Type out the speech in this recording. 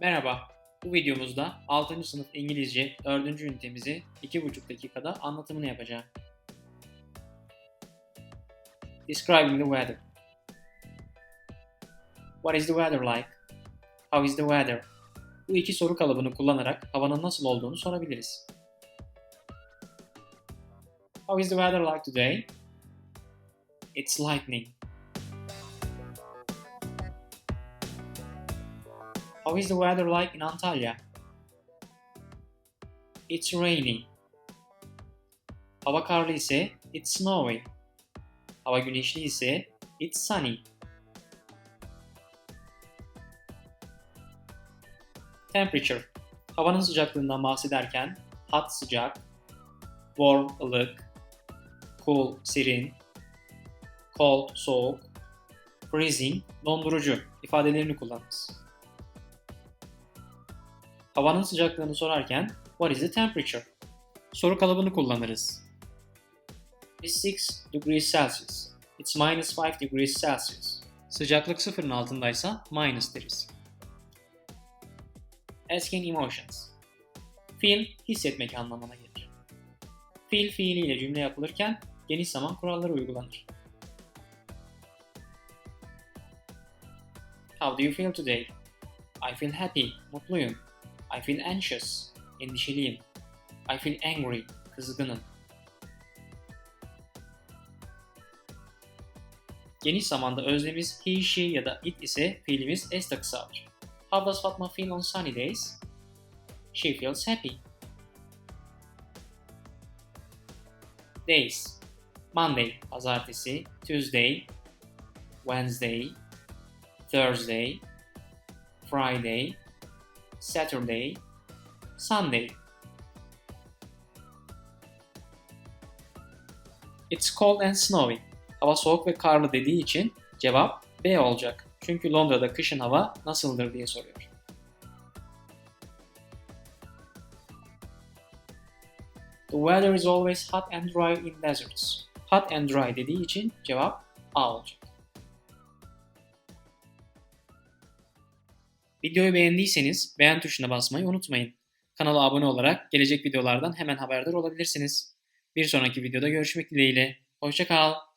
Merhaba, bu videomuzda 6. sınıf İngilizce 4. ünitemizi 2,5 dakikada anlatımını yapacağım. Describing the weather. What is the weather like? How is the weather? Bu iki soru kalıbını kullanarak havanın nasıl olduğunu sorabiliriz. How is the weather like today? It's lightning. How is the weather like in Antalya? It's raining. Hava karlı ise it's snowy. Hava güneşli ise it's sunny. Temperature. Havanın sıcaklığından bahsederken hot sıcak, warm ılık, cool serin, cold soğuk, freezing dondurucu ifadelerini kullanırız. Havanın sıcaklığını sorarken what is the temperature? Soru kalıbını kullanırız. It's 6 degrees Celsius. It's minus 5 degrees Celsius. Sıcaklık sıfırın altındaysa minus deriz. Asking emotions. Feel, hissetmek anlamına gelir. Feel fiiliyle cümle yapılırken geniş zaman kuralları uygulanır. How do you feel today? I feel happy, mutluyum. I feel anxious, endişeliyim. I feel angry, kızgınım. Geniş zamanda öznemiz he, she ya da it ise fiilimiz s takısı alır. How does Fatma feel on sunny days? She feels happy. Days Monday, pazartesi, Tuesday, Wednesday, Thursday, Friday, Saturday, Sunday. It's cold and snowy. Hava soğuk ve karlı dediği için cevap B olacak. Çünkü Londra'da kışın hava nasıldır diye soruyor. The weather is always hot and dry in deserts. Hot and dry dediği için cevap A olacak. Videoyu beğendiyseniz beğen tuşuna basmayı unutmayın. Kanala abone olarak gelecek videolardan hemen haberdar olabilirsiniz. Bir sonraki videoda görüşmek dileğiyle. Hoşçakal.